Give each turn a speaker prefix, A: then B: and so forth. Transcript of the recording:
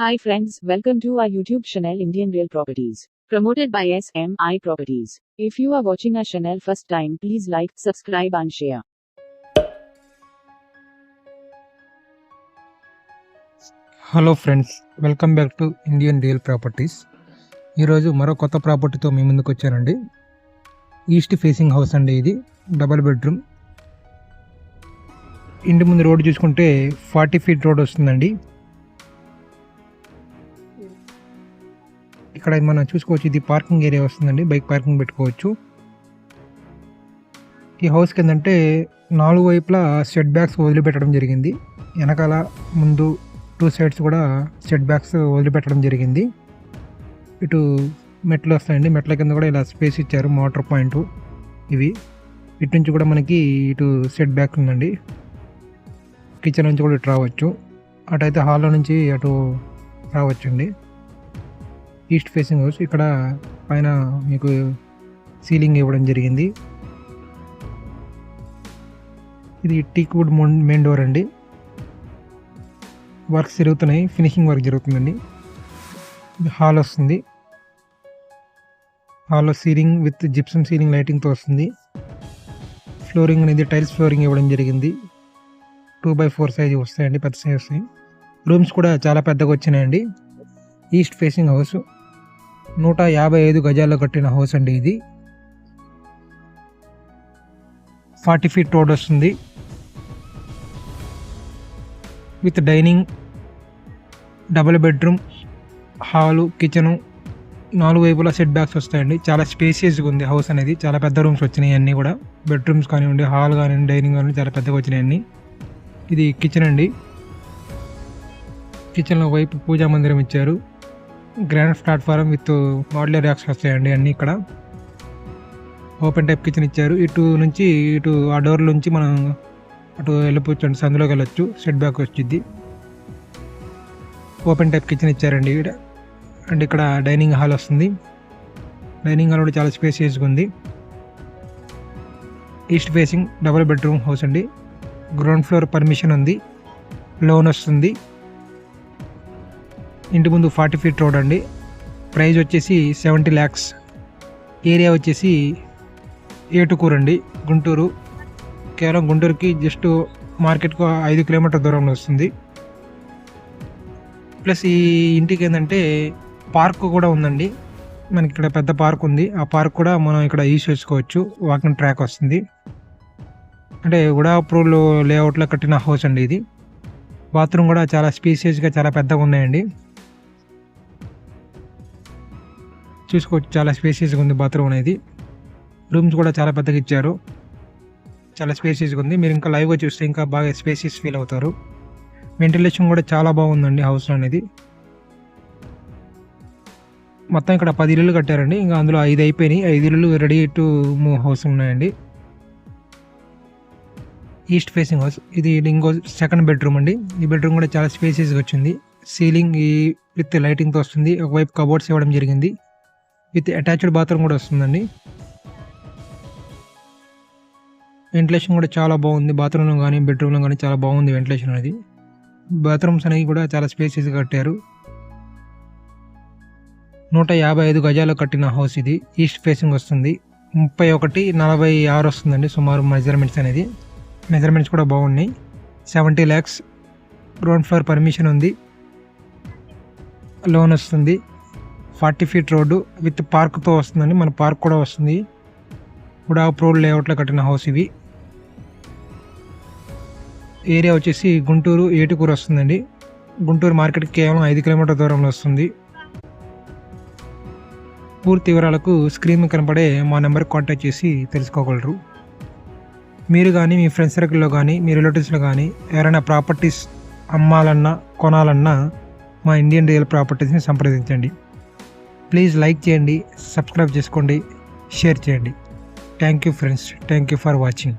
A: Hi friends, welcome to our YouTube channel Indian Real Properties. Promoted by SMI Properties. If you are watching our channel first time, please like, subscribe and share.
B: Hello friends welcome back to Indian real properties ఈరోజు మరో కొత్త ప్రాపర్టీతో మీ ముందుకు వచ్చానండి east facing house అండి ఇది double bedroom ఇంటి ముందు road చూసుకుంటే ఫార్టీ ఫీట్ రోడ్ వస్తుందండి ఇక్కడ మనం చూసుకోవచ్చు ఇది పార్కింగ్ ఏరియా వస్తుందండి. బైక్ పార్కింగ్ పెట్టుకోవచ్చు. ఈ హౌస్ కిందంటే నాలుగు వైపులా సెట్ బ్యాగ్స్ వదిలిపెట్టడం జరిగింది. వెనకాల ముందు టూ సైడ్స్ కూడా సెట్ బ్యాగ్స్ వదిలిపెట్టడం జరిగింది. ఇటు మెట్లు వస్తాయండి. మెట్ల కింద కూడా ఇలా స్పేస్ ఇచ్చారు మోటార్ పాయింట్ ఇవి. ఇటు నుంచి కూడా మనకి ఇటు సెట్ బ్యాక్ ఉందండి. కిచెన్ నుంచి కూడా ఇటు రావచ్చు. అటైతే హాల్లో నుంచి అటు రావచ్చండి. East facing house. ఇక్కడ పైన మీకు సీలింగ్ ఇవ్వడం జరిగింది. ఇది టీక్ వుడ్ మెయిన్ డోర్ అండి. వర్క్స్ జరుగుతున్నాయి. ఫినిషింగ్ వర్క్ జరుగుతుందండి. హాల్ వస్తుంది. హాల్లో సీలింగ్ విత్ జిప్సమ్ సీలింగ్ లైటింగ్తో వస్తుంది. ఫ్లోరింగ్ అనేది టైల్స్ ఫ్లోరింగ్ ఇవ్వడం జరిగింది. టూ బై ఫోర్ సైజ్ వస్తాయండి. పెద్ద సైజ్ వస్తాయి. రూమ్స్ కూడా చాలా పెద్దగా వచ్చినాయండి. East facing house. నూట యాభై ఐదు గజాల్లో కట్టిన హౌస్ అండి ఇది. ఫార్టీ ఫీట్ రోడ్ వస్తుంది. With dining double bedroom hall kitchen నాలుగు వైపులా సెట్ బ్యాక్స్ వస్తాయండి. చాలా స్పేసియస్గా ఉంది హౌస్ అనేది. చాలా పెద్ద రూమ్స్ వచ్చినాయి అన్నీ కూడా. బెడ్రూమ్స్ కానివ్వండి హాల్ కానివ్వండి డైనింగ్ కానివ్వండి చాలా పెద్దగా వచ్చినాయి అన్నీ. ఇది కిచెన్ అండి. కిచెన్లో వైపు పూజా మందిరం ఇచ్చారు. Grand platform with modular racks వస్తాయండి అన్నీ ఇక్కడ. ఓపెన్ టైప్ కిచెన్ ఇచ్చారు. ఇటు నుంచి ఇటు ఆ డోర్ నుంచి మనం అటు వెళ్ళిపోవచ్చు అండి. సందులోకి వెళ్ళొచ్చు. సెట్ బ్యాక్ వచ్చింది ఓపెన్ టైప్ కిచెన్ ఇచ్చారండి. ఇక్కడ అండ్ ఇక్కడ డైనింగ్ హాల్ వస్తుంది. డైనింగ్ హాల్ కూడా చాలా స్పేసియస్గా ఉంది. East facing double bedroom house అండి. గ్రౌండ్ ఫ్లోర్ పర్మిషన్ ఉంది. లోన్ వస్తుంది. ఇంటి ముందు ఫార్టీ ఫీట్ రోడ్ అండి. ప్రైజ్ వచ్చేసి సెవెంటీ ల్యాక్స్ ఏరియా వచ్చేసి ఏటుకూరు అండి గుంటూరు. కేవలం గుంటూరుకి జస్ట్ మార్కెట్కు ఐదు కిలోమీటర్ దూరంలో వస్తుంది. ప్లస్ ఈ ఇంటికి ఏంటంటే పార్క్ కూడా ఉందండి. మనకి ఇక్కడ పెద్ద పార్క్ ఉంది. ఆ పార్క్ కూడా మనం ఇక్కడ యూస్ చేసుకోవచ్చు. వాకింగ్ ట్రాక్ వస్తుంది. అంటే ఉడాప్రూల్ లేఅవుట్లో కట్టిన హౌస్ అండి ఇది. బాత్రూమ్ కూడా చాలా స్పీసియస్గా చాలా పెద్దగా ఉన్నాయండి. చూసుకోవచ్చు. చాలా స్పేసియస్గా ఉంది బాత్రూమ్ అనేది. రూమ్స్ కూడా చాలా పెద్దగా ఇచ్చారు. చాలా స్పేసియస్గా ఉంది. మీరు ఇంకా లైవ్గా చూస్తే ఇంకా బాగా స్పేసియస్ ఫీల్ అవుతారు. వెంటిలేషన్ కూడా చాలా బాగుందండి హౌస్ అనేది. మొత్తం ఇక్కడ పది ఇల్లులు కట్టారండి. ఇంకా అందులో ఐదు అయిపోయినాయి. ఐదు ఇల్లులు రెడీ టు మూవ్ హౌస్ ఉన్నాయండి. ఈస్ట్ ఫేసింగ్ హౌస్ ఇది ఇంకో సెకండ్ బెడ్రూమ్ అండి. ఈ బెడ్రూమ్ కూడా చాలా స్పేసియస్గా వచ్చింది. సీలింగ్ ఈ విత్ లైటింగ్తో వస్తుంది. ఒకవైపు కబోర్డ్స్ ఇవ్వడం జరిగింది. విత్ అటాచ్డ్ బాత్రూమ్ కూడా వస్తుందండి. వెంటిలేషన్ కూడా చాలా బాగుంది. బాత్రూంలో కానీ బెడ్రూమ్లో కానీ చాలా బాగుంది వెంటిలేషన్ అనేది. బాత్రూమ్స్ అనేవి కూడా చాలా స్పేసెస్ కట్టారు. నూట యాభై ఐదు గజాలు కట్టిన హౌస్ ఇది. ఈస్ట్ ఫేసింగ్ వస్తుంది. ముప్పై ఒకటి నలభై ఆరు వస్తుందండి సుమారు మెజర్మెంట్స్ అనేది. మెజర్మెంట్స్ కూడా బాగున్నాయి. Seventy lakhs ground floor permission ఉంది. లోన్ వస్తుంది. ఫార్టీ ఫీట్ రోడ్డు విత్ పార్క్తో వస్తుందండి. మన పార్క్ కూడా వస్తుంది. కూడా ప్రోడ్ లేఅవుట్లో కట్టిన హౌస్ ఇవి ఏరియా వచ్చేసి గుంటూరు ఏటుకూరు వస్తుందండి. గుంటూరు మార్కెట్ కేవలం ఐదు కిలోమీటర్ దూరంలో వస్తుంది. పూర్తి వివరాలకు స్క్రీన్ కనపడే మా నెంబర్కి కాంటాక్ట్ చేసి తెలుసుకోగలరు. మీరు కానీ మీ ఫ్రెండ్స్ సర్కిల్లో కానీ మీ రిలేటివ్స్లో కానీ ఎవరైనా ప్రాపర్టీస్ అమ్మాలన్నా కొనాలన్నా మా ఇండియన్ రియల్ ప్రాపర్టీస్ని సంప్రదించండి. ప్లీజ్ లైక్ చేయండి సబ్స్క్రైబ్ చేసుకోండి షేర్ చేయండి. Thank you friends thank you for watching